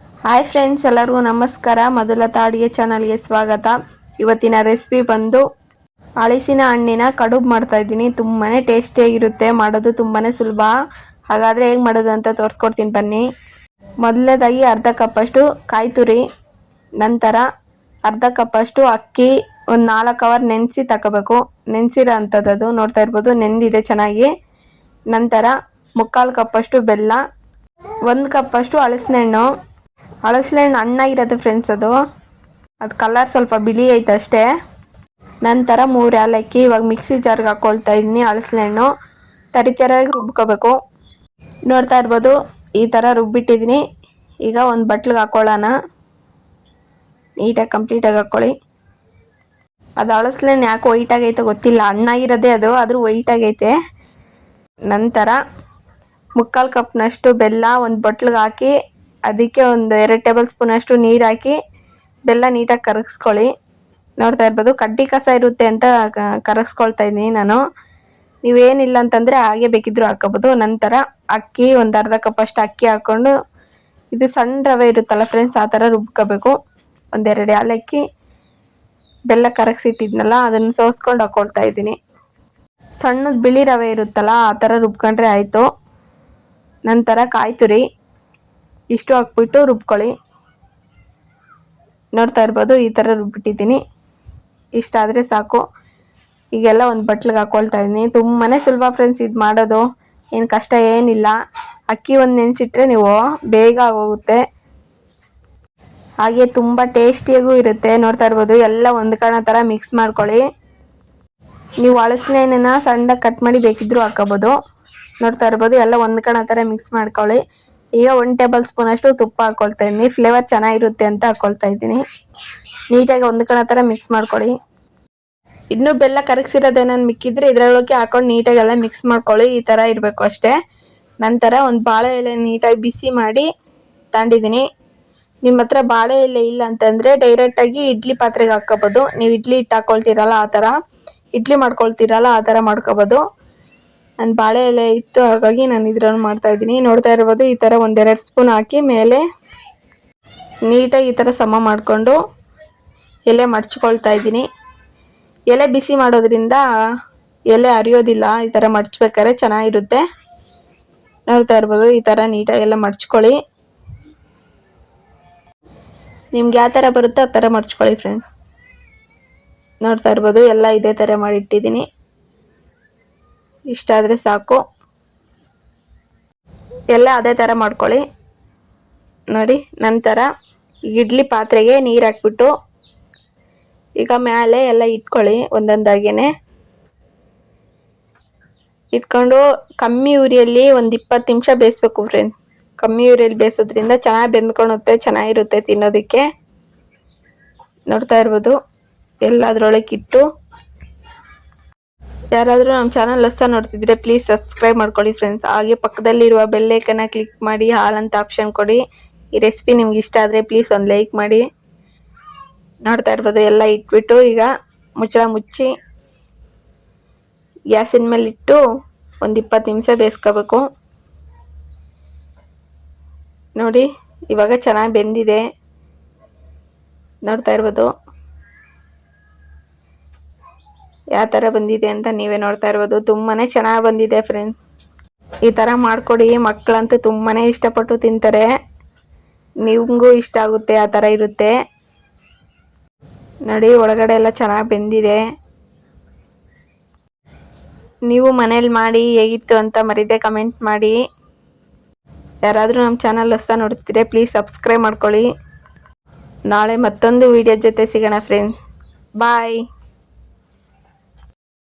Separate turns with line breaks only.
Hi friends ಎಲ್ಲರಿಗೂ ನಮಸ್ಕಾರ. ಮೊದಲ ಅಡುಗೆ ಚಾನಲ್ಗೆ ಸ್ವಾಗತ. ಇವತ್ತಿನ ರೆಸಿಪಿ ಬಂದು ಹಳಸಿನ ಹಣ್ಣಿನ ಕಡುಬು ಮಾಡ್ತಾ ಇದ್ದೀನಿ. ತುಂಬಾ ಟೇಸ್ಟಿಯಾಗಿರುತ್ತೆ ಮಾಡೋದು ತುಂಬಾ ಸುಲಭ. ಹಾಗಾದರೆ ಹೇಗೆ ಮಾಡೋದು ಅಂತ ತೋರಿಸ್ಕೊಡ್ತೀನಿ ಬನ್ನಿ. ಮೊದಲನೇದಾಗಿ ಅರ್ಧ ಕಪ್ಪಷ್ಟು ಕಾಯಿ ತುರಿ, ನಂತರ ಅರ್ಧ ಕಪ್ಪಷ್ಟು ಅಕ್ಕಿ, ಒಂದು ನಾಲ್ಕು ಅವರ್ ನೆನೆಸಿ ತಗೋಬೇಕು ನೆನೆಸಿರೋ ಅಂಥದ್ದು ನೋಡ್ತಾ ಇರ್ಬೋದು, ನೆಂದಿದೆ ಚೆನ್ನಾಗಿ. ನಂತರ ಮುಕ್ಕಾಲು ಕಪ್ಪಷ್ಟು ಬೆಲ್ಲ, ಒಂದು ಕಪ್ಪಷ್ಟು ಹಣ್ಣು ಹಳಸಿನ ಹಣ್ಣು ಹಣ್ಣಾಗಿರೋದು ಫ್ರೆಂಡ್ಸ್ ಅದು. ಅದು ಕಲರ್ ಸ್ವಲ್ಪ ಬಿಳಿ ಐತೆ ಅಷ್ಟೇ. ನಂತರ ಮೂರು ಏಲಕ್ಕಿ ಇವಾಗ ಮಿಕ್ಸಿ ಜಾರ್ಗೆ ಹಾಕ್ಕೊಳ್ತಾ ಇದ್ದೀನಿ ಹಳಸಲೆ ಹಣ್ಣು ತರಿತರಾಗಿ ರುಬ್ಕೋಬೇಕು. ನೋಡ್ತಾ ಇರ್ಬೋದು, ಈ ಥರ ರುಬ್ಬಿಟ್ಟಿದ್ದೀನಿ ಈಗ ಒಂದು ಬಟ್ಲಿಗೆ ಹಾಕ್ಕೊಳ್ಳೋಣ ನೀಟಾಗಿ ಕಂಪ್ಲೀಟಾಗಿ ಹಾಕ್ಕೊಳ್ಳಿ ಅದು ಹಳಸಲೆ ಹಣ್ಣು ಯಾಕೆ ವೈಟ್ ಆಗೈತೆ ಗೊತ್ತಿಲ್ಲ. ಹಣ್ಣಾಗಿರೋದೇ ಅದು, ಆದರೂ ವೈಟಾಗೈತೆ ನಂತರ ಮುಕ್ಕಾಲು ಕಪ್ನಷ್ಟು ಬೆಲ್ಲ ಒಂದು ಬಟ್ಲಿಗೆ ಹಾಕಿ ಅದಕ್ಕೆ ಒಂದು ಎರಡು ಟೇಬಲ್ ಸ್ಪೂನಷ್ಟು ನೀರು ಹಾಕಿ ಬೆಲ್ಲ ನೀಟಾಗಿ ಕರಗಿಸ್ಕೊಳ್ಳಿ. ನೋಡ್ತಾ ಇರ್ಬೋದು ಕಡ್ಡಿ ಕಸ ಇರುತ್ತೆ ಅಂತ ಕರಗಿಸ್ಕೊಳ್ತಾ ಇದ್ದೀನಿ ನಾನು. ನೀವೇನಿಲ್ಲ ಅಂತಂದರೆ ಹಾಗೆ ಬೇಕಿದ್ದರೂ ಹಾಕೋಬೋದು ನಂತರ ಅಕ್ಕಿ ಒಂದು ಅರ್ಧ ಕಪ್ ಅಷ್ಟು ಅಕ್ಕಿ ಹಾಕ್ಕೊಂಡು ಇದು ಸಣ್ಣ ರವೆ ಇರುತ್ತಲ್ಲ ಫ್ರೆಂಡ್ಸ್ ಆ ಥರ ರುಬ್ಕೋಬೇಕು. ಒಂದೆರಡು ಏಲಕ್ಕಿ ಬೆಲ್ಲ ಕರಗಿಸಿಟ್ಟಿದ್ನಲ್ಲ, ಅದನ್ನು ಸೋಸ್ಕೊಂಡು ಹಾಕ್ಕೊಳ್ತಾ ಇದ್ದೀನಿ. ಸಣ್ಣದು ಬಿಳಿ ರವೆ ಇರುತ್ತಲ್ಲ, ಆ ಥರ ರುಬ್ಕೊಂಡ್ರೆ ಆಯಿತು. ನಂತರ ಕಾಯಿ ತುರಿ ಇಷ್ಟು ಹಾಕ್ಬಿಟ್ಟು ರುಬ್ಕೊಳ್ಳಿ. ನೋಡ್ತಾ ಇರ್ಬೋದು, ಈ ಥರ ರುಬ್ಬಿಟ್ಟಿದ್ದೀನಿ. ಇಷ್ಟಾದರೆ ಸಾಕು. ಈಗೆಲ್ಲ ಒಂದು ಬಟ್ಲಿಗೆ ಹಾಕ್ಕೊಳ್ತಾ ಇದ್ದೀನಿ. ತುಂಬಾ ಸುಲಭ ಫ್ರೆಂಡ್ಸ್ ಇದು ಮಾಡೋದು. ಏನು ಕಷ್ಟ ಏನಿಲ್ಲ. ಅಕ್ಕಿ ಒಂದು ನೆನೆಸಿಟ್ರೆ ನೀವು ಬೇಗ ಆಗೋಗುತ್ತೆ. ಹಾಗೆ ತುಂಬ ಟೇಸ್ಟಿಯಾಗೂ ಇರುತ್ತೆ. ನೋಡ್ತಾ ಇರ್ಬೋದು, ಎಲ್ಲ ಒಂದು ಕಾರಣ ಥರ ಮಿಕ್ಸ್ ಮಾಡ್ಕೊಳ್ಳಿ. ನೀವು ಹಳಸಿನ ಸಣ್ಣದಾಗಿ ಕಟ್ ಮಾಡಿ ಬೇಕಿದ್ದರೂ ಹಾಕೋಬೋದು. ನೋಡ್ತಾ ಇರ್ಬೋದು, ಎಲ್ಲ ಒಂದು ಕಣ ಥರ ಮಿಕ್ಸ್ ಮಾಡ್ಕೊಳ್ಳಿ. ಈಗ ಒನ್ ಟೇಬಲ್ ಸ್ಪೂನ್ ಅಷ್ಟು ತುಪ್ಪ ಹಾಕೊಳ್ತಾ ಇದ್ದೀನಿ ಫ್ಲೇವರ್ ಚೆನ್ನಾಗಿರುತ್ತೆ ಅಂತ ಹಾಕೊಳ್ತಾ ಇದ್ದೀನಿ ನೀಟಾಗಿ ಕಣ ಥರ ಮಿಕ್ಸ್ ಮಾಡ್ಕೊಳ್ಳಿ. ಇನ್ನೂ ಬೆಲ್ಲ ಕರಗಿಸಿರೋದೇನನ್ನು ಮಿಕ್ಕಿದ್ರೆ ಇದರೊಳಗೆ ಹಾಕೊಂಡು ನೀಟಾಗಿ ಎಲ್ಲ ಮಿಕ್ಸ್ ಮಾಡ್ಕೊಳ್ಳಿ. ಈ ಥರ ಇರಬೇಕು ಅಷ್ಟೇ. ನಂತರ ಒಂದು ಬಾಳೆ ಎಲೆ ನೀಟಾಗಿ ಬಿಸಿ ಮಾಡಿ ತಗೊಂಡಿದ್ದೀನಿ ನಿಮ್ಮ ಹತ್ರ ಬಾಳೆ ಎಲೆ ಇಲ್ಲ ಅಂತಂದರೆ ಡೈರೆಕ್ಟಾಗಿ ಇಡ್ಲಿ ಪಾತ್ರೆಗೆ ಹಾಕ್ಕೋಬೋದು. ನೀವು ಇಡ್ಲಿ ಹಿಟ್ಟು ಹಾಕ್ಕೊಳ್ತೀರಲ್ಲ ಆ ಥರ ಇಡ್ಲಿ ಮಾಡ್ಕೊಳ್ತೀರಲ್ಲ ಆ ಥರ ಮಾಡ್ಕೋಬೋದು. ನಾನು ಬಾಳೆ ಎಲೆ ಇತ್ತು, ಹಾಗಾಗಿ ನಾನು ಇದ್ರಲ್ಲಿ ಮಾಡ್ತಾ ಇದ್ದೀನಿ. ನೋಡ್ತಾ ಇರ್ಬೋದು, ಈ ಥರ ಒಂದೆರಡು ಸ್ಪೂನ್ ಹಾಕಿ ಮೇಲೆ ನೀಟಾಗಿ ಈ ಥರ ಸಮ ಮಾಡಿಕೊಂಡು ಎಲೆ ಮಡ್ಚ್ಕೊಳ್ತಾ ಇದ್ದೀನಿ. ಎಲೆ ಬಿಸಿ ಮಾಡೋದ್ರಿಂದ ಎಲೆ ಅರಿಯೋದಿಲ್ಲ ಈ ಥರ ಮಡ್ಚ್ಬೇಕಾದ್ರೆ ಚೆನ್ನಾಗಿರುತ್ತೆ. ನೋಡ್ತಾ ಇರ್ಬೋದು, ಈ ಥರ ನೀಟಾಗಿ ಎಲ್ಲ ಮಡ್ಚ್ಕೊಳ್ಳಿ. ನಿಮ್ಗೆ ಯಾವ ಥರ ಬರುತ್ತೋ ಆ ಥರ ಮಡ್ಚ್ಕೊಳ್ಳಿ ಫ್ರೆಂಡ್ಸ್ ನೋಡ್ತಾ ಇರ್ಬೋದು, ಎಲ್ಲ ಇದೇ ಥರ ಮಾಡಿಟ್ಟಿದ್ದೀನಿ. ಇಷ್ಟಾದರೆ ಸಾಕು. ಎಲ್ಲ ಅದೇ ಥರ ಮಾಡ್ಕೊಳ್ಳಿ. ನೋಡಿ, ನಂತರ ಇಡ್ಲಿ ಪಾತ್ರೆಗೆ ನೀರು ಹಾಕ್ಬಿಟ್ಟು ಈಗ ಮೇಲೆ ಎಲ್ಲ ಇಟ್ಕೊಳ್ಳಿ ಒಂದೊಂದಾಗೇನೆ ಇಟ್ಕೊಂಡು ಕಮ್ಮಿ ಉರಿಯಲ್ಲಿ ಒಂದು ಇಪ್ಪತ್ತು ನಿಮಿಷ ಬೇಯಿಸ್ಬೇಕು ಫ್ರೆಂಡ್ ಕಮ್ಮಿ ಉರಿಯಲ್ಲಿ ಬೇಯಿಸೋದ್ರಿಂದ ಚೆನ್ನಾಗಿ ಬೆಂದ್ಕೊಳುತ್ತೆ, ಚೆನ್ನಾಗಿರುತ್ತೆ ತಿನ್ನೋದಕ್ಕೆ. ನೋಡ್ತಾ ಇರ್ಬೋದು. ಎಲ್ಲ ಅದ್ರೊಳಗೆ ಇಟ್ಟು ಯಾರಾದರೂ ನಮ್ಮ ಚಾನಲ್ ಹೊಸ ನೋಡ್ತಿದ್ರೆ ಪ್ಲೀಸ್ ಸಬ್ಸ್ಕ್ರೈಬ್ ಮಾಡ್ಕೊಳ್ಳಿ ಫ್ರೆಂಡ್ಸ್ ಹಾಗೆ ಪಕ್ಕದಲ್ಲಿರುವ ಬೆಲ್ಲೈಕನ್ನ ಕ್ಲಿಕ್ ಮಾಡಿ, ಹಾಲ್ ಅಂತ ಆಪ್ಷನ್ ಕೊಡಿ. ಈ ರೆಸಿಪಿ ನಿಮ್ಗೆ ಇಷ್ಟ ಆದರೆ ಪ್ಲೀಸ್ ಒಂದು ಲೈಕ್ ಮಾಡಿ. ನೋಡ್ತಾ ಇರ್ಬೋದು, ಎಲ್ಲ ಇಟ್ಬಿಟ್ಟು ಈಗ ಮುಚ್ಚಳ ಮುಚ್ಚಿ ಗ್ಯಾಸಿನ ಮೇಲೆ ಇಟ್ಟು ಒಂದು ಇಪ್ಪತ್ತು ನಿಮಿಷ ಬೇಯಿಸ್ಕೋಬೇಕು. ನೋಡಿ, ಇವಾಗ ಚೆನ್ನಾಗಿ ಬೆಂದಿದೆ. ನೋಡ್ತಾ ಇರ್ಬೋದು. ಯಾವ ಥರ ಬಂದಿದೆ ಅಂತ ನೀವೇ ನೋಡ್ತಾ ಇರ್ಬೋದು. ತುಂಬಾನೇ ಚೆನ್ನಾಗಿ ಬಂದಿದೆ ಫ್ರೆಂಡ್ಸ್ ಈ ಥರ ಮಾಡಿಕೊಡಿ. ಮಕ್ಕಳಂತೂ ತುಂಬಾನೇ ಇಷ್ಟಪಟ್ಟು ತಿಂತಾರೆ. ನಿಮಗೂ ಇಷ್ಟ ಆಗುತ್ತೆ, ಆ ಥರ ಇರುತ್ತೆ. ನಡಿ, ಒಳಗಡೆ ಎಲ್ಲ ಚೆನ್ನಾಗಿ ಬೆಂದಿದೆ. ನೀವು ಮನೇಲಿ ಮಾಡಿ ಹೇಗಿತ್ತು ಅಂತ ಮರಿದೆ ಕಮೆಂಟ್ ಮಾಡಿ. ಯಾರಾದರೂ ನಮ್ಮ ಚಾನಲ್ ಹೊಸ ನೋಡ್ತಿದ್ರೆ ಪ್ಲೀಸ್ ಸಬ್ಸ್ಕ್ರೈಬ್ ಮಾಡ್ಕೊಳ್ಳಿ. ನಾಳೆ ಮತ್ತೊಂದು ವಿಡಿಯೋ ಜೊತೆ ಸಿಗೋಣ ಫ್ರೆಂಡ್ಸ್ ಬಾಯ್